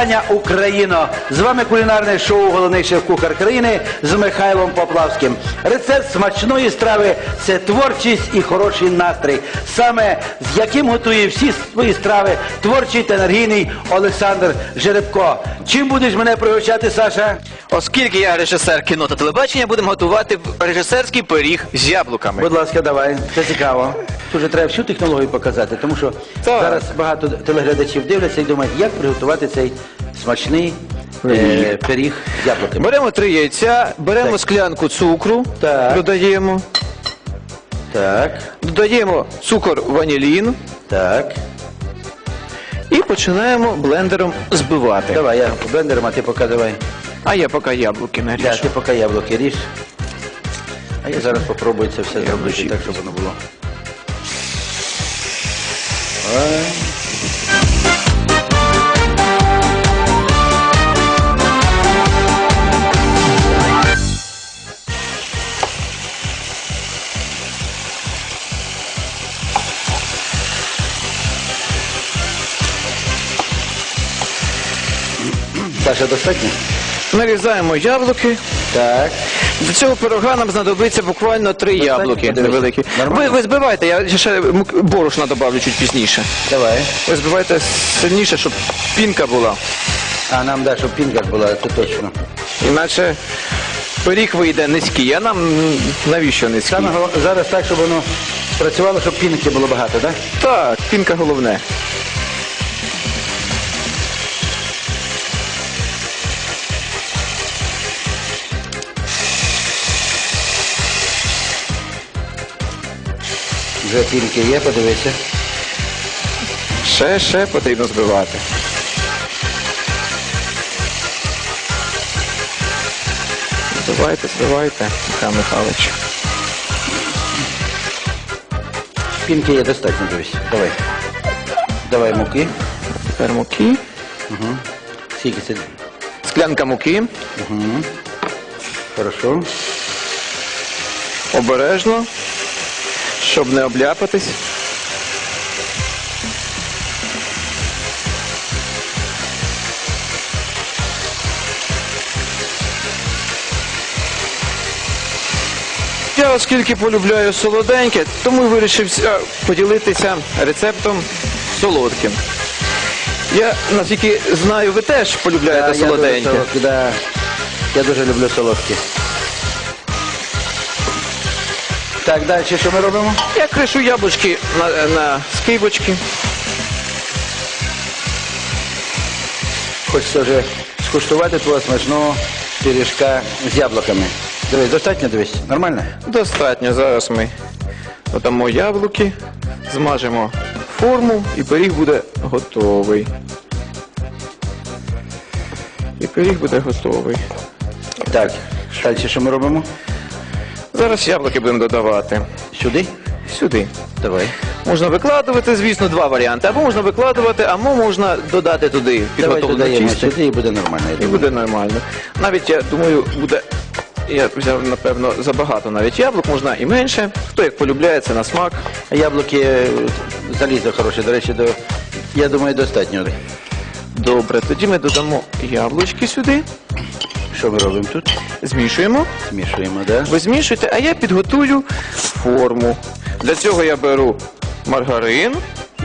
Вітання, Україно! З вами кулінарне шоу Головний шеф-кухар країни з Михайлом Поплавським. Рецепт смачної страви це творчість і хороший настрій. Саме з яким готує всі свої страви творчий та енергійний Олександр Жеребко. Чим будеш мене пригощати, Саша? Оскільки я режисер кіно та телебачення, будемо готувати режисерський пиріг з яблуками. Будь ласка, давай. Це цікаво. Тут же треба всю технологію показати, тому що зараз багато телеглядачів дивляться і думають, як приготувати цей смачний е, пиріг з яблуками. Беремо три яйця, беремо Так. склянку цукру, Так. додаємо, Так, додаємо цукор ванілін так. і починаємо блендером збивати. Давай, я блендером, а ти поки давай. А я поки яблуки Да, наріжу. ти поки яблуки ріж. А я зараз попробую це все зробити так, щоб воно було. Ой. Саша, достатньо? Нарізаємо яблуки. Так. До цього пирога нам знадобиться буквально три Достатньо? яблуки Подивись. невеликі. Нормально? Ви, ви збивайте, я ще мук- борошна добавлю чуть пізніше. Давай. Ви збивайте сильніше, щоб пінка була. А нам да, щоб пінка була, це точно. Іначе пиріг вийде низький, а нам м, навіщо низький? Саме зараз так, щоб воно працювало, щоб пінки було багато, так? Так, пінка головне. Вже пінки є, подивися. Ще, ще потрібно збивати. Збивайте, збивайте, Михайло Михайлович. Пінки є достатньо, дивись. Давай. Давай муки. Тепер муки. Скільки це? Склянка муки. Хорошо. Обережно, щоб не обляпатись. Я оскільки полюбляю солоденьке, тому вирішив поділитися рецептом солодким. Я наскільки знаю, ви теж полюбляєте солоденьке. Я дуже люблю солодкі. Так, далі що ми робимо? Я кришу яблучки на, на скибочки. Хочеться вже скуштувати твого смачного пиріжка з яблуками. Дивись, достатньо дивись. Нормально? Достатньо. Зараз ми додамо яблуки, змажемо форму і пиріг буде готовий. І пиріг буде готовий. Так, далі що ми робимо? Зараз яблуки будемо додавати. Сюди? Сюди. Давай. Можна викладувати, звісно, два варіанти. Або можна викладувати, або можна додати туди Давай додаємо тісто. сюди і буде нормально. я І думаю. буде нормально. Навіть я думаю, буде. Я взяв, напевно, забагато навіть яблук, можна і менше. Хто як полюбляє, це на смак. Яблуки е, залізо хороше, до речі, до... я думаю, достатньо. Добре, тоді ми додамо яблучки сюди, Що ми робимо тут? змішуємо. Змішуємо, да? Ви змішуєте, а я підготую форму. Для цього я беру маргарин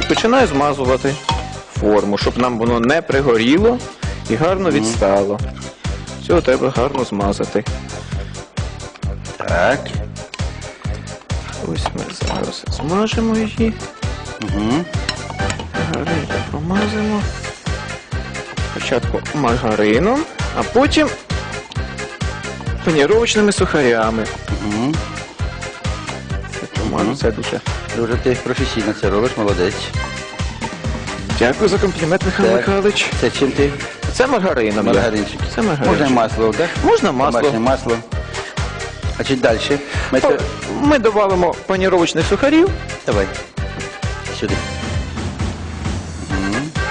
і починаю змазувати форму, щоб нам воно не пригоріло і гарно відстало. Цього треба гарно змазати. Так. Ось ми зараз змажемо її. Угу. Маргаринку промазимо. Спочатку маргарином, а потім паніровочними сухарями. Угу. Це помажу, це дуже. Дуже ти професійно це робиш, молодець. Дякую за комплімент, Михайло Так. Михайлович. Це чим ти? Це маргарином. я. Маргаринчик. Це. Можна масло, так? Можна масло. Домашнє масло. А чуть далі? Ми це... Ми додамо паніровочних сухарів, Давай. Сюди.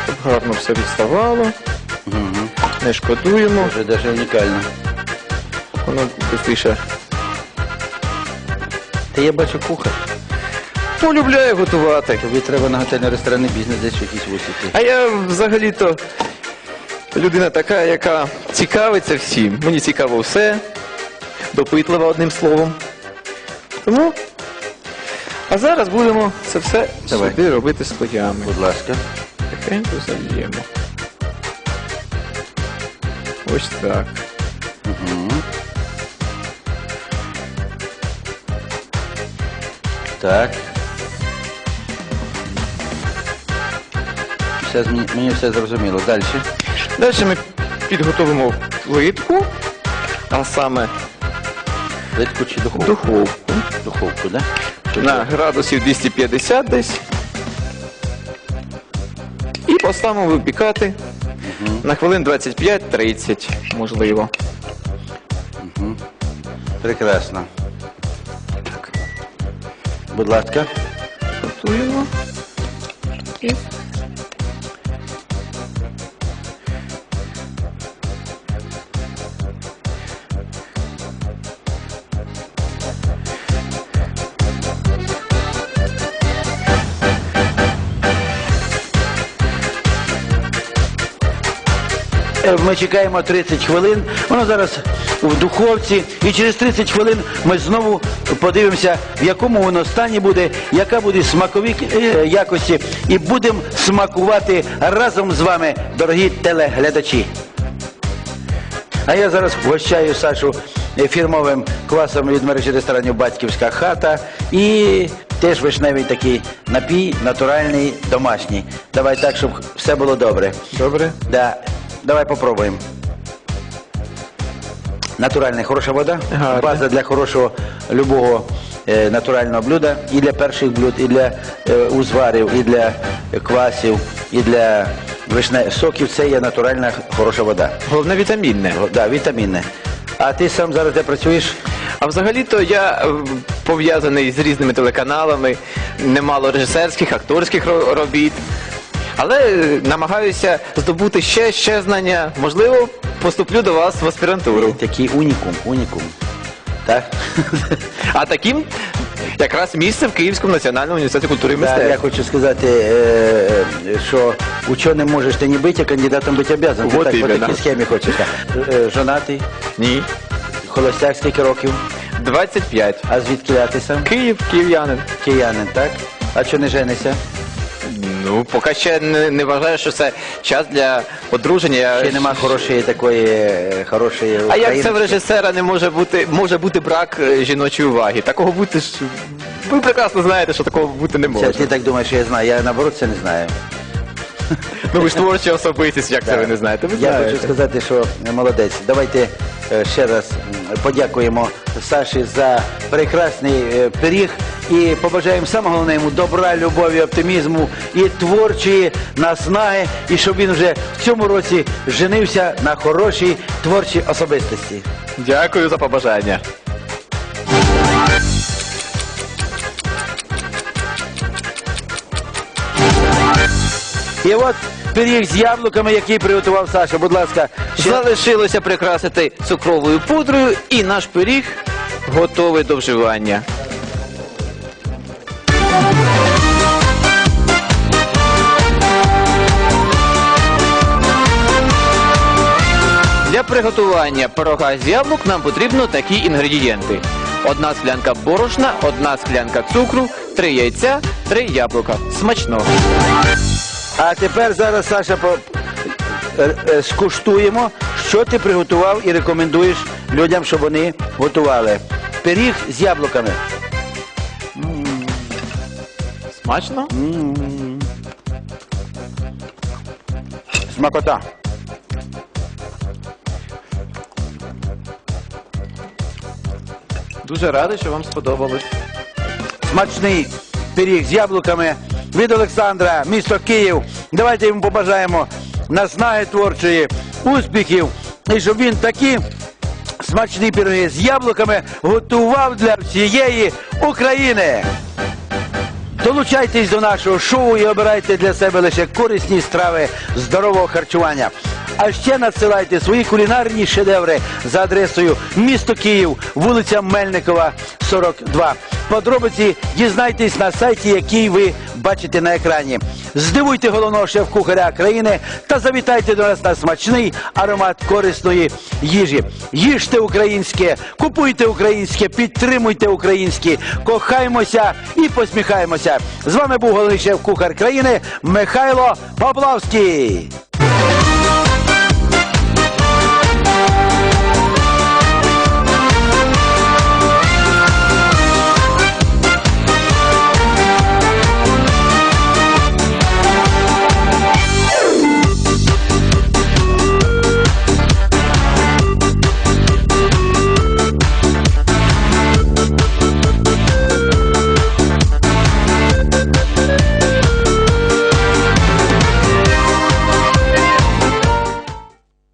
щоб гарно все відставало. Угу. Не шкодуємо. Дуже даже унікально. Воно швидше Та я бачу кухар. полюбляє готувати. Тобі треба на готельно-ресторанний бізнес десь в якісь вусики. А я взагалі-то людина така, яка цікавиться всім. Мені цікаво все, допитлива одним словом. Тому. А зараз будемо це все Давай. сюди робити слоями. Будь ласка. Тихенько зальємо. Ось так. Так. Все, мені все зрозуміло. Далі. Далі ми підготовимо плитку, а саме Плитку чи духовку? духовку Духовку, да? на градусів 250 десь. І поставимо випікати на хвилин 25-30, можливо. Прекрасно. Будь ласка. Готуємо. І Ми чекаємо 30 хвилин. Воно зараз в духовці. І через 30 хвилин ми знову подивимося, в якому воно стані буде, яка буде смакові е, якості. І будемо смакувати разом з вами, дорогі телеглядачі. А я зараз вгощаю Сашу е, фірмовим квасом від мережі ресторанів Батьківська хата і теж вишневий такий напій, натуральний, домашній. Давай так, щоб все було добре. добре. Да. Давай попробуємо. Натуральна хороша вода. Гарно. База для хорошого любого е, натурального блюда. І для перших блюд, і для е, узварів, і для квасів, і для вишне соків. Це є натуральна хороша вода. Головне вітамінне. Да, вітамінне. А ти сам зараз де працюєш? А взагалі-то я е, пов'язаний з різними телеканалами, немало режисерських, акторських ро- робіт. Але намагаюся здобути ще, ще знання. Можливо, поступлю до вас в аспірантуру. Такий унікум, унікум. Так? А таким якраз місце в Київському національному університеті культури і Да, я хочу сказати, е, що ученим можеш ти не бути, а кандидатом бути обязан. Ти Вот так по іменно. такій схемі хочеш. так. Е, Жонатий, Ні. холостяк скільки років, 25. а звідки ти сам? Київ, київ'янин. Киянин, так? А чого не женишся? Ну, поки ще не, не вважаю, що це час для одруження. Я Ще нема хорошої такої, е, хорошої А як це в україночки? режисера не може бути, може бути брак е, жіночої уваги? Такого бути ж. Ви прекрасно знаєте, що такого бути не Це, може. ти так думаєш, що я знаю, я наоборот це не знаю. Ну ви ж творча особистість, як це ви не знаєте? Ви Я знаєте. хочу сказати, що е, молодець. Давайте ще раз подякуємо Саші за прекрасний е, пиріг і побажаємо саме головне йому добра, любові, оптимізму і творчої наснаги, і щоб він вже в цьому році женився на хорошій творчій особистості. Дякую за побажання. І от пиріг з яблуками, який приготував Саша. Будь ласка, ще Залишилося прикрасити цукровою пудрою, і наш пиріг готовий до вживання. Для приготування пирога з яблук нам потрібно такі інгредієнти: одна склянка борошна, одна склянка цукру, три яйця, три яблука. Смачного! А тепер зараз, Саша, по... е, е, скуштуємо, що ти приготував і рекомендуєш людям, щоб вони готували. Пиріг з яблуками. Смачно? Смакота. Дуже радий, що вам сподобалось. Смачний пиріг з яблуками від Олександра, місто Київ. Давайте йому побажаємо наснаги творчої, успіхів, і щоб він такі смачні пироги з яблуками готував для всієї України. Долучайтесь до нашого шоу і обирайте для себе лише корисні страви здорового харчування. А ще надсилайте свої кулінарні шедеври за адресою місто Київ, вулиця Мельникова, 42. Подробиці дізнайтесь на сайті, який ви бачите на екрані. Здивуйте головного шеф-кухаря країни та завітайте до нас на смачний аромат корисної їжі. Їжте українське, купуйте українське, підтримуйте українське, кохаймося і посміхаємося. З вами був головний шеф-кухар країни Михайло Поплавський.